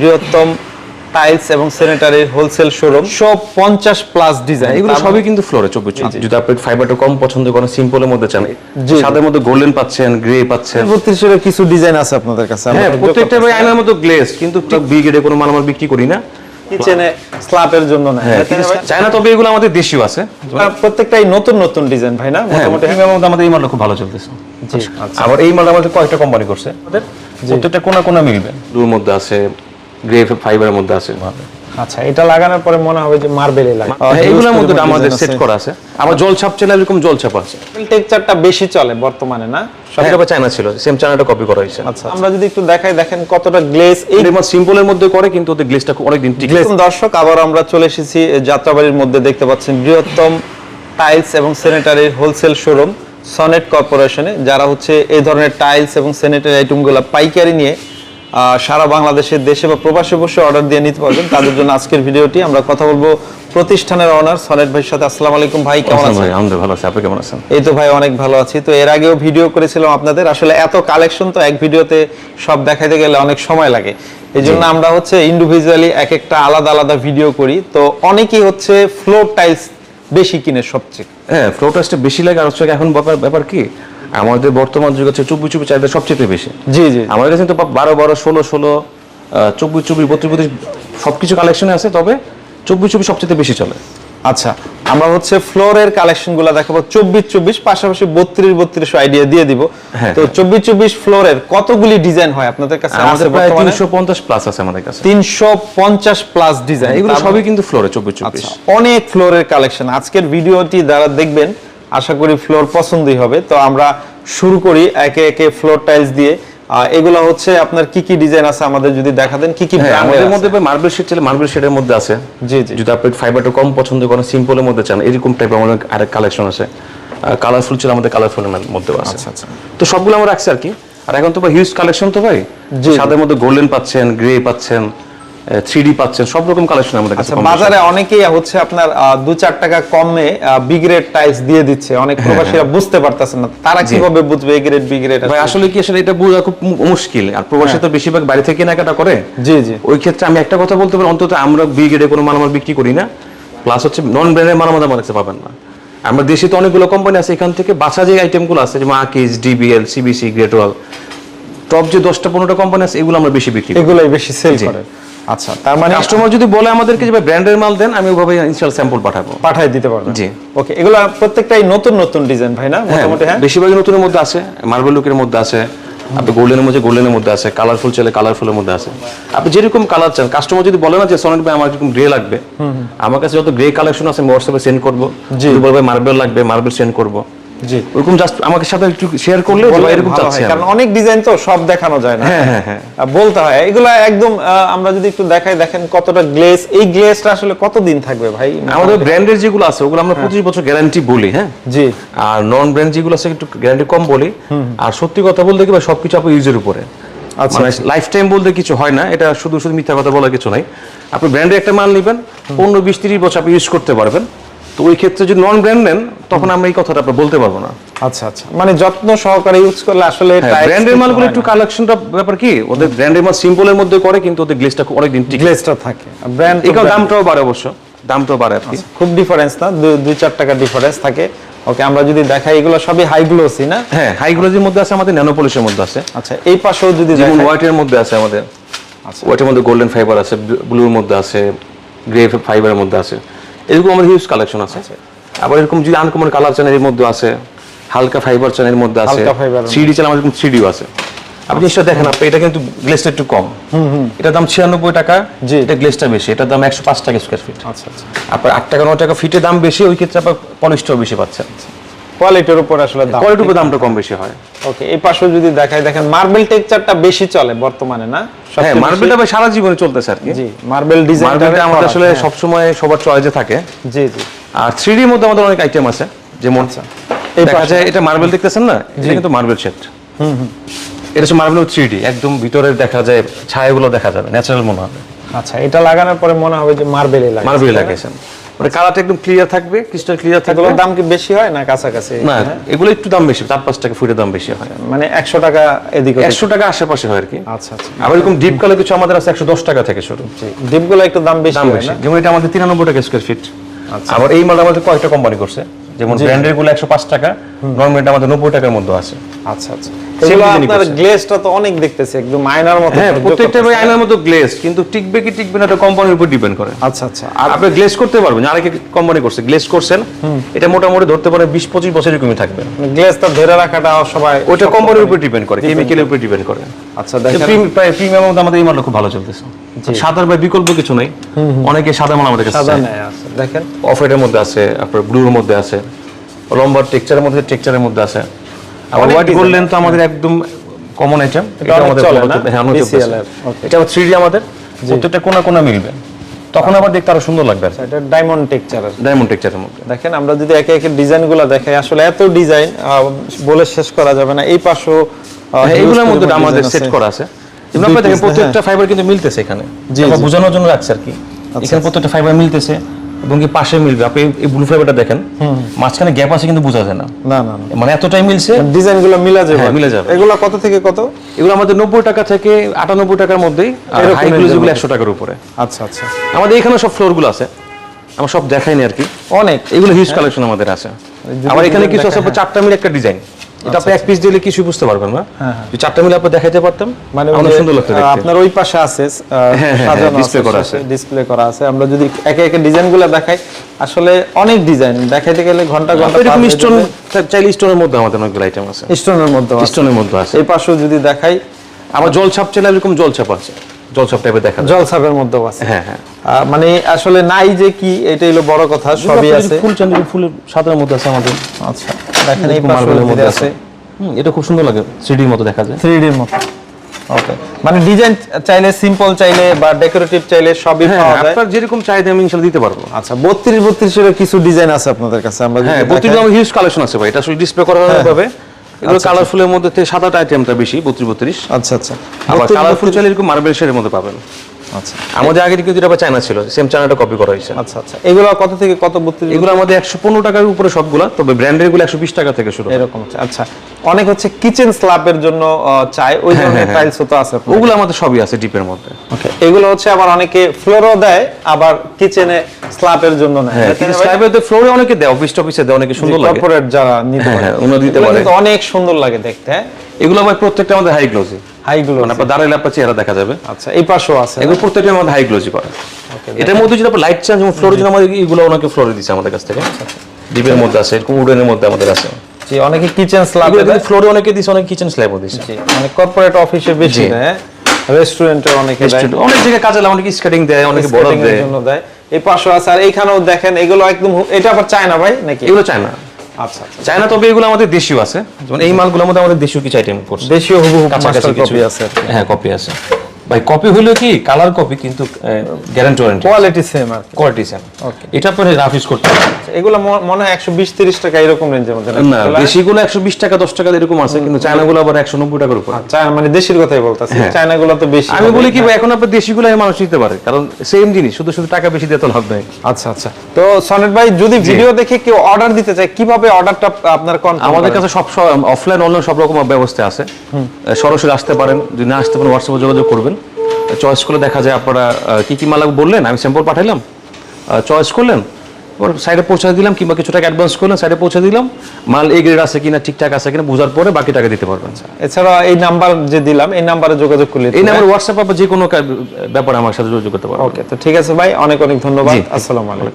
বৃহত্তম টাইলস এবং স্যানিটারির হোলসেল শোরুম সব পঞ্চাশ প্লাস ডিজাইন এগুলো সবই কিন্তু ফ্লোরে চব্বিশ যদি আপনি ফাইবারটা কম পছন্দ করেন সিম্পলের মধ্যে চান। সাদের মধ্যে গোল্ডেন পাচ্ছেন গ্রে পাচ্ছেন। বত্রিশের কিছু ডিজাইন আছে আপনাদের কাছে। হ্যাঁ প্রত্যেকটা ভাই আয়নার মতো গ্লেজ কিন্তু বিগেডে কোনো মাল আমরা বিক্রি করি না। কিচেনে স্ল্যাপের জন্য না। হ্যাঁ চায়না তবে এগুলো আমাদের দেশীয় আছে। প্রত্যেকটাই নতুন নতুন ডিজাইন ভাই না? হ্যাঁ মোটামুটি। আমাদের এই মালটা খুব ভালো চলতেছে। জি আচ্ছা। আবার এই মালটা আমাদের কয়েকটা কোম্পানি করছে। আমাদের? প্রত্যেকটা কোনা কোনা মিলবে। ব্লুর মধ্যে আছে গ্রে ফাইবারের মধ্যে আছে। আচ্ছা এটা লাগানোর পরে মনে হবে যে মার্বেলে লাগে হ্যাঁ, মধ্যে আমাদের সেট করা আছে। আবার জল ছাপ এরকম জল ছাপ আছে। টেক্সচারটা বেশি চলে বর্তমানে না? সবটা চায়না ছিল সেম চায়নাটা কপি করা হয়েছে। আচ্ছা আমরা যদি একটু দেখাই দেখেন কতটা গ্লেজ এই সিম্পলের মধ্যে করে কিন্তু ওদের গ্লেজটা অনেক দিন টিকে দর্শক আবার আমরা চলে এসেছি যাত্রাবাড়ির মধ্যে দেখতে পাচ্ছেন বৃহত্তম টাইলস এবং স্যানিটারির হোলসেল শোরুম সনেট কর্পোরেশনে যারা হচ্ছে এই ধরনের টাইলস এবং স্যানিটারি আইটেমগুলো পাইকারি নিয়ে সারা বাংলাদেশের দেশে বা প্রবাসে বসে অর্ডার দিয়ে নিতে পারবেন। তাদের জন্য আজকের ভিডিওটি আমরা কথা বলব প্রতিষ্ঠানের অনার সনেট ভাইয়ের সাথে। আসসালামু আলাইকুম ভাই কেমন আছেন? ভাই আমাদের ভালো আছে। আপনি কেমন আছেন? এই তো ভাই অনেক ভালো আছি। তো এর আগেও ভিডিও করেছিলাম আপনাদের। আসলে এত কালেকশন তো এক ভিডিওতে সব দেখাতে গেলে অনেক সময় লাগে। এই জন্য আমরা হচ্ছে ইন্ডিভিজুয়ালি এক একটা আলাদা আলাদা ভিডিও করি। তো অনেকেই হচ্ছে ফ্লোর টাইলস বেশি কিনে সবচেয়ে। হ্যাঁ ফ্লো টেস্টটা বেশি লাগে। আর হচ্ছে এখন ব্যাপার ব্যাপার কি? আমাদের বর্তমান যুগ হচ্ছে চব্বিশ চব্বিশ চাহিদা সবচেয়ে বেশি। জি জি। আমাদের কাছে তো বারো বারো ষোলো ষোলো চব্বিশ চব্বিশ বত্রিশ বত্রিশ সবকিছু কালেকশনে আছে তবে চব্বিশ চব্বিশ সবচেয়ে বেশি চলে। আচ্ছা আমরা হচ্ছে ফ্লোরের কালেকশনগুলো দেখাবো। চব্বিশ চব্বিশ পাশাপাশি বত্রিশ বত্রিশ আইডিয়া দিয়ে দিব। হ্যাঁ, তো চব্বিশ চব্বিশ ফ্লোরের কতগুলি ডিজাইন হয় আপনাদের কাছে? আমাদের প্রায় তিনশো পঞ্চাশ প্লাস আছে আমাদের কাছে। তিনশো পঞ্চাশ প্লাস ডিজাইন এগুলো সবই কিন্তু ফ্লোরে চব্বিশ চব্বিশ। আচ্ছা অনেক ফ্লোরের কালেকশন আজকের ভিডিওটি দ্বারা দেখবেন আশা করি ফ্লোর পছন্দই হবে। তো আমরা শুরু করি একে একে ফ্লোর টাইলস দিয়ে। এগুলো হচ্ছে আপনার কি কি ডিজাইন আছে আমাদের যদি দেখা দেন কি কি হ্যাঁ আমাদের? মধ্যে মার্বেল শেড চাইলে মার্বেল শেডের মধ্যে আছে। জি জি। যদি আপনি ফাইবারটা কম পছন্দ করেন সিম্পলের মধ্যে চান এরকম টাইপের আমাদের আরেক কালেকশন আছে। কালারফুল ছিল আমাদের কালারফুলের মধ্যে আছে। আচ্ছা আচ্ছা। তো সবগুলো আমরা রাখছি আর কি। আর এখন তো হিউজ কালেকশন তো ভাই। সাদের মধ্যে গোল্ডেন পাচ্ছেন গ্রে পাচ্ছেন। থ্রি পাচ্ছেন সব রকম কালেকশন আমাদের কাছে আচ্ছা। বাজারে অনেকেই হচ্ছে আপনার আহ, দু চার টাকা কমে বি গ্রেড টাইলস দিয়ে দিচ্ছে। অনেক হ্যাঁ, প্রবাসীরা বুঝতে পারতেছে না। তারা কীভাবে বুঝবে এ গ্রেড বি গ্রেড ভাই আসলে কি আসলে এটা বোঝা খুব মুশকিল। আর প্রবাসী তো বেশিরভাগ বাইরে থেকে কেনাকাটা করে। জি জি। ওই ক্ষেত্রে আমি একটা কথা বলতে পারি অন্তত আমরা বি গ্রেডে কোনো মালামাল বিক্রি করি না। প্লাস হচ্ছে নন ব্র্যান্ডের মালামাল আমার কাছে পাবেন না। আমরা দেশে তো অনেকগুলো কোম্পানি আছে এখান থেকে বাছা যে আইটেমগুলো আছে যেমন Akij DBL CBC Great Wall top যে দশটা পনেরোটা কোম্পানি আছে এগুলো আমরা বেশি বিক্রি করি। এগুলোই বেশি সেল করে। আচ্ছা তার মানে কাস্টমার যদি বলে আমাদেরকে যে ব্র্যান্ডের মাল দেন আমি ওভাবে ইনস্টল স্যাম্পল পাঠাবো। পাঠাই দিতে পারবেন। জি। ওকে এগুলো প্রত্যেকটাই নতুন নতুন ডিজাইন ভাই না? হ্যাঁ মোটামুটি হ্যাঁ? বেশিরভাগই নতুনের মধ্যে আছে মার্বেল লুকের মধ্যে আছে আপনি গোল্ডেনের মধ্যে গোল্ডেনের মধ্যে আছে কালারফুল চাইলে কালারফুলের মধ্যে আছে। আপনি যেরকম কালার চান কাস্টমার যদি বলে না যে সনেট ভাই আমার এরকম গ্রে লাগবে আমার কাছে যত গ্রে কালেকশন আছে আমি হোয়াটসঅ্যাপে সেন্ড করব। যদি বলবে মার্বেল লাগবে মার্বেল সেন্ড করব। জি। ওরকম জাস্ট আমাকে সাথে একটু শেয়ার করলে এরকম চাচ্ছি কারণ অনেক ডিজাইন তো সব দেখানো যায় না। হ্যাঁ হ্যাঁ হ্যাঁ। বলতে হয়। এগুলা একদম আমরা যদি একটু দেখাই দেখেন কতটা গ্লেজ এই গ্লেজটা আসলে কতদিন থাকবে ভাই? আমাদের ব্র্যান্ডের যেগুলো আছে ওগুলো আমরা পঁচিশ বছর গ্যারান্টি বলি হ্যাঁ? জি। আর নন ব্র্যান্ড যেগুলো আছে একটু গ্যারান্টি কম বলি। আর সত্যি কথা বলতে কি ভাই সবকিছু আপনার ইউজের উপরে। আচ্ছা। মানে লাইফ টাইম বলতে কিছু হয় না এটা শুধু শুধু মিথ্যা কথা বলার কিছু নাই। আপনি ব্র্যান্ডের একটা মাল নেবেন পনেরো বিশ তিরিশ বছর আপনি ইউজ করতে পারবেন। তো ওই ক্ষেত্রে যদি নন ব্র্যান্ড নেন তখন আমরা এই কথাটা আপনার বলতে পারব না। আচ্ছা আচ্ছা। মানে যত্ন সহকারে ইউজ করলে আসলে ব্র্যান্ডের মালগুলো একটু কালেকশনটা ব্যাপার কি ওদের ব্র্যান্ডের মাল সিম্পলের মধ্যে করে কিন্তু ওদের গ্লেসটা অনেক দিন টিকে। গ্লেজটা থাকে। ব্র্যান্ড এই দামটাও বাড়ে অবশ্য দামটাও বাড়ে আর কি। খুব ডিফারেন্স না? দুই- চার টাকা ডিফারেন্স থাকে। ওকে আমরা যদি দেখাই এগুলো সবই হাই গ্লোসি না? হ্যাঁ হাই গ্লোজের মধ্যে আছে আমাদের ন্যানোপলিশের মধ্যে আছে। আচ্ছা এই পাশেও যদি যেমন হোয়াইটের মধ্যে আছে আমাদের। আচ্ছা। হোয়াইটের মধ্যে গোল্ডেন ফাইবার আছে ব্লুর মধ্যে আছে গ্রে ফাইবারের মধ্যে আছে। এরকম আমার হিউজ কালেকশন আছে। আচ্ছা। আবার এরকম যদি আনকমন কালার চান এর মধ্যে আছে হালকা ফাইবার চান এর মধ্যে। আছে সিডি চ্যানেল আমার সিডিও আছে। আপনি জিনিসটা দেখেন আপনি এটা কিন্তু গ্লেসটা একটু কম। এটা দাম ছিয়ানব্বই টাকা যে এটা গ্লেসটা বেশি এটার দাম একশো পাঁচ টাকা স্কোয়ার ফিট আচ্ছা আচ্ছা। আপনার আট টাকা ন টাকা ফিটের দাম বেশি ওই ক্ষেত্রে আপনার পলিশটাও বেশি পাচ্ছেন। কোয়ালিটির উপর আসলে দাম। কোয়ালিটির উপর দামটা কম বেশি হয়। ওকে এই পাশেও যদি দেখাই দেখেন মার্বেল টেক্সচারটা বেশি চলে বর্তমানে না? হ্যাঁ মার্বেলটা সারা জীবনে চলতেছে আর কি। জি মার্বেল ডিজাইন মার্বেলটা আমাদের আসলে সবসময় সবার চয়েসে থাকে। জি জি। আর থ্রি মধ্যে আমাদের অনেক আইটেম আছে যেমন আচ্ছা। এই দেখা পাশে- যায় এটা মার্বেল দেখতেছেন না? এটা কিন্তু মার্বেল সেট হুম হুম। এটা হচ্ছে মার্বেল থ্রি একদম ভিতরে দেখা যায় ছায়াগুলো দেখা যাবে ন্যাচারাল মনে হবে। আচ্ছা এটা লাগানোর পরে মনে হবে যে মার্বেলে লাগে মার্বেল লাগিয়েছেন মানে কালারটা একদম ক্লিয়ার থাকবে ক্রিস্টাল ক্লিয়ার থাকবে। এগুলোর দাম কি বেশি হয় না কাছাকাছি? না এগুলো একটু দাম বেশি চার পাঁচ টাকা ফুটের দাম বেশি হয়। মানে একশো টাকা এদিক। একশো টাকা আশেপাশে হয় আর কি। আচ্ছা আচ্ছা। আবার এরকম ডিপ কালার কিছু আমাদের আছে একশো দশ টাকা থেকে শুরু। ডিপগুলো একটু দাম বেশি দাম বেশি। যেমন এটা আমাদের তিরানব্বই টাকা স্কোয়ার ফিট আচ্ছা। আবার এই মালটা আমাদের কয়েকটা কোম্পানি করছে। যেমন ব্র্যান্ডেরগুলো একশো পাঁচ টাকা নর্মালটা আমাদের নব্বই টাকার মধ্যে আছে। আচ্ছা আচ্ছা। Same আপনার গ্লেজটা তো অনেক দেখতেছি একদম আয়নার মতো হ্যাঁ প্রত্যেকটা ভাই আয়নার মতো গ্লেজ কিন্তু টিকবে কি টিকবে না এটা কোম্পানির উপর ডিপেন্ড করে। আচ্ছা আচ্ছা। আর আপনি গ্লেজ করতে পারবেন আরেকে কোম্পানি করছে গ্লেজ করছেন এটা মোটামুটি ধরতে পারে বিশ পঁচিশ বছর এরকমই থাকবে। গ্লেজটা ধরে রাখাটা সবাই ওইটা কোম্পানির উপর ডিপেন্ড করে কেমিক্যালের উপর ডিপেন্ড করে। আচ্ছা দেখেন। প্রিমিয়াম আমাদের এই খুব ভালো চলতেছে। সাদার ভাই বিকল্প কিছু নেই। অনেকে সাদা মাল আমাদের কাছে সাদা। আছে দেখেন। অফ হোয়াইটের মধ্যে আছে আপনার ব্লুর মধ্যে আছে লম্বার টেক্সচারের মধ্যে টেক্সচারের মধ্যে আছে। হোয়াইট গোল্ডেন তো আমাদের একদম কমন আইটেম এটা আমাদের। হ্যাঁ. এটা আবার 3D আমাদের? প্রত্যেকটা কোনা কোনা মিলবে। তখন আবার দেখতে আরও সুন্দর লাগবে এটা ডায়মন্ড টেক্সচারের ডায়মন্ড টেক্সচারের মধ্যে। দেখেন আমরা যদি একে একে ডিজাইনগুলো দেখাই আসলে এত ডিজাইন বলে শেষ করা যাবে না। এই পাশেও হ্যাঁ, এগুলোর মধ্যে আমাদের সেট করা আছে। দেখেন প্রত্যেকটা ফাইবার কিন্তু মিলতেছে এখানে। বোঝানোর জন্য রাখছে আর কি। এখানে প্রত্যেকটা ফাইবার মিলতেছে। এবং কি পাশে মিলবে। আপনি এই ব্লু ফাইবারটা দেখেন মাঝখানে গ্যাপ আছে কিন্তু বোঝা যায় না। না না মানে এতটাই মিলছে। ডিজাইনগুলো মিলা যাবে। হ্যাঁ, মিলে যাবে। এগুলো কত থেকে কত? এগুলো আমাদের নব্বই টাকা থেকে আটানব্বই টাকার মধ্যেই এরকম হাই range-এরগুলো একশো টাকার উপরে। আচ্ছা আচ্ছা। আমাদের এখানে সব ফ্লোরগুলো আছে। আমরা সব দেখাইনি আর কি। অনেক। এগুলো হিউজ কালেকশন আমাদের আছে। আবার এখানে কিছু আছে চারটা মিলে একটা ডিজাইন এটা আপনি এক পিস দিলে কিছু বুঝতে পারবেন না হ্যাঁ, চারটা মিলে আপনি দেখাইতে পারতাম মানে অনেক সুন্দর লাগতো আপনার ওই পাশে আছে হ্যাঁ, হ্যাঁ, সাজানো display করা আছে। ডিসপ্লে করা আছে। আমরা যদি একে একে ডিজাইনগুলো দেখাই আসলে অনেক ডিজাইন। দেখাইতে গেলে ঘণ্টা ঘণ্টা এরকম স্টোন চাইলে স্টোনের মধ্যে আমাদের অনেকগুলো আইটেম আছে। স্টোনের মধ্যে আছে। স্টোনের মধ্যে আছে। এই পাশেও যদি দেখাই আমার জল ছাপ চাইলে এরকম জল ছাপ আছে। জল ছাপ টাইপের দেখা যায়। জল ছাপের মধ্যেও আছে। হ্যাঁ হ্যাঁ। মানে আসলে নাই যে কি এটাই হলো বড় কথা সবই আছে। ফুল চান্দি ফুলের সাদার মধ্যে আছে আমাদের। আচ্ছা। দেখেন এই মার্বেলের মধ্যে আছে। হুম, এটা খুব সুন্দর লাগে থ্রিডির মতো দেখা যায়। থ্রি ডির মতো। ওকে মানে ডিজাইন চাইলে সিম্পল চাইলে বা ডেকোরেটিভ চাইলে সবই হ্যাঁ পাওয়া যায়। আপনার যেরকম চাহিদা আমি ইনশাল্লাহ দিতে পারব। আচ্ছা বত্রিশ বত্রিশের কিছু ডিজাইন আছে আপনাদের কাছে আমরা হ্যাঁ দেখাই। বত্রিশ আমার হিউজ কালেকশন আছে ভাই এটা শুধু ডিসপ্লে করা হবে এগুলো আচ্ছা, কালারফুলের মধ্যে সাদাটা আইটেমটা বেশি বত্রিশ বত্রিশ। আচ্ছা আচ্ছা। আবার 32, কালারফুল চাইলে এরকম মার্বেল শেডের মধ্যে পাবেন। আচ্ছা। আমাদের আগে কিন্তু আবার চায়না ছিল সেম চায়নাটা কপি করা হয়েছে। আচ্ছা আচ্ছা। এগুলো কত থেকে কত বত্রিশ এগুলো আমাদের একশো পনেরো টাকার উপরে সবগুলা তবে ব্র্যান্ডেরগুলো একশো বিশ টাকা থেকে শুরু এরকম আচ্ছা অনেক হচ্ছে কিচেন স্ল্যাবের জন্য চাই। ওই হ্যাঁ, ধরনের হ্যাঁ। টাইলস তো আছে ওগুলো আমাদের সবই আছে ডিপের মধ্যে। ওকে এগুলো হচ্ছে আবার অনেকে ফ্লোরও দেয় আবার কিচেনে স্ল্যাবের জন্য নেয়। হ্যাঁ কিন্তু স্ল্যাবের ফ্লোরে অনেকে দেয় অফিস টফিসে দেয় অনেকে সুন্দর লাগে। কর্পোরেট যারা নিতে হ্যাঁ, পারে। হ্যাঁ, ওনারা দিতে পারে। অনেক সুন্দর লাগে দেখতে। হ্যাঁ এগুলো আবার প্রত্যেকটা আমাদের হাই গ্লোজি হাইগুলো মানে আপনার দাঁড়াইলে আপনার চেহারা দেখা যাবে। আচ্ছা এই পাশেও আছে। এগুলো প্রত্যেকটা আমাদের হাই গ্লোজি করে। এটার মধ্যে যদি আপনার লাইট চান যেমন ফ্লোরে যদি আমাদের এগুলো ওনাকে ফ্লোরে দিচ্ছে আমাদের কাছ থেকে। ডিপের মধ্যে আছে এরকম উডেনের মধ্যে আমাদের আছে। জি অনেকে কিচেন স্ল্যাব ফ্লোরে অনেকে দিচ্ছে অনেক কিচেন স্ল্যাবও দিচ্ছে মানে কর্পোরেট অফিসে বেশি। দেয় রেস্টুরেন্টে অনেকে অনেক জায়গায় কাজে লাগে অনেকে স্কেটিং দেয় অনেকে বড় দেয়। জন্য এই পাশেও আছে আর এইখানেও দেখেন এগুলো একদম এটা আবার চায় না ভাই নাকি? এগুলো চায় না আচ্ছা আচ্ছা। চায়না তবে এগুলো আমাদের দেশীয় আছে। যেমন এই মালগুলোর মধ্যে আমাদের দেশীয় কিছু আইটেম করছে। দেশীয় হুবহু কাছাকাছি কপি আছে হ্যাঁ কপি আছে। ভাই কপি হলো কি কালার কপি কিন্তু গ্যারান্টি ওয়ারেন্টি কোয়ালিটি সেম আর কোয়ালিটি সেম Okay. এটা আপনি রাফ ইউজ করতে পারেন এগুলো মনে হয় একশো বিশ তিরিশ টাকা এরকম রেঞ্জের মধ্যে না এগুলা- দেশিগুলো একশো বিশ টাকা দশ টাকা এরকম আছে কিন্তু চায়না চায়নাগুলো আবার একশো নব্বই টাকার উপর। চায়না মানে দেশের কথাই বলতেছি হ্যাঁ। চায়নাগুলো তো বেশি আমি বলি কি ভাই এখন আপনার দেশিগুলো মানুষ নিতে পারে কারণ সেম জিনিস শুধু শুধু টাকা বেশি দিয়ে তো লাভ নেই। আচ্ছা আচ্ছা। তো সনেট ভাই যদি ভিডিও দেখে কেউ অর্ডার দিতে চায় কীভাবে অর্ডারটা আপনার কনফার্ম আমাদের কাছে সব অফলাইন অনলাইন সব রকম ব্যবস্থা আছে। সরাসরি আসতে পারেন যদি না আসতে পারেন হোয়াটসঅ্যাপে যোগাযোগ করবেন। চয়েস করে দেখা যায় আপনারা কী কি মালা বললেন? আমি স্যাম্পল পাঠাইলাম। চয়েস করলেন ওর সাইডে পৌঁছে দিলাম কিংবা কিছু টাকা অ্যাডভান্স করলেন সাইডে পৌঁছে দিলাম। মাল এ গ্রেড আছে কিনা ঠিকঠাক আছে কিনা বোঝার পরে বাকি টাকা দিতে পারবেন। এছাড়া এই নাম্বার যে দিলাম এই নাম্বারে যোগাযোগ করলে এই নাম্বার হোয়াটসঅ্যাপ বা যে কোনো ব্যাপারে আমার সাথে যোগাযোগ করতে পারবেন। ওকে তো ঠিক আছে ভাই অনেক অনেক ধন্যবাদ। আসসালামু আলাইকুম।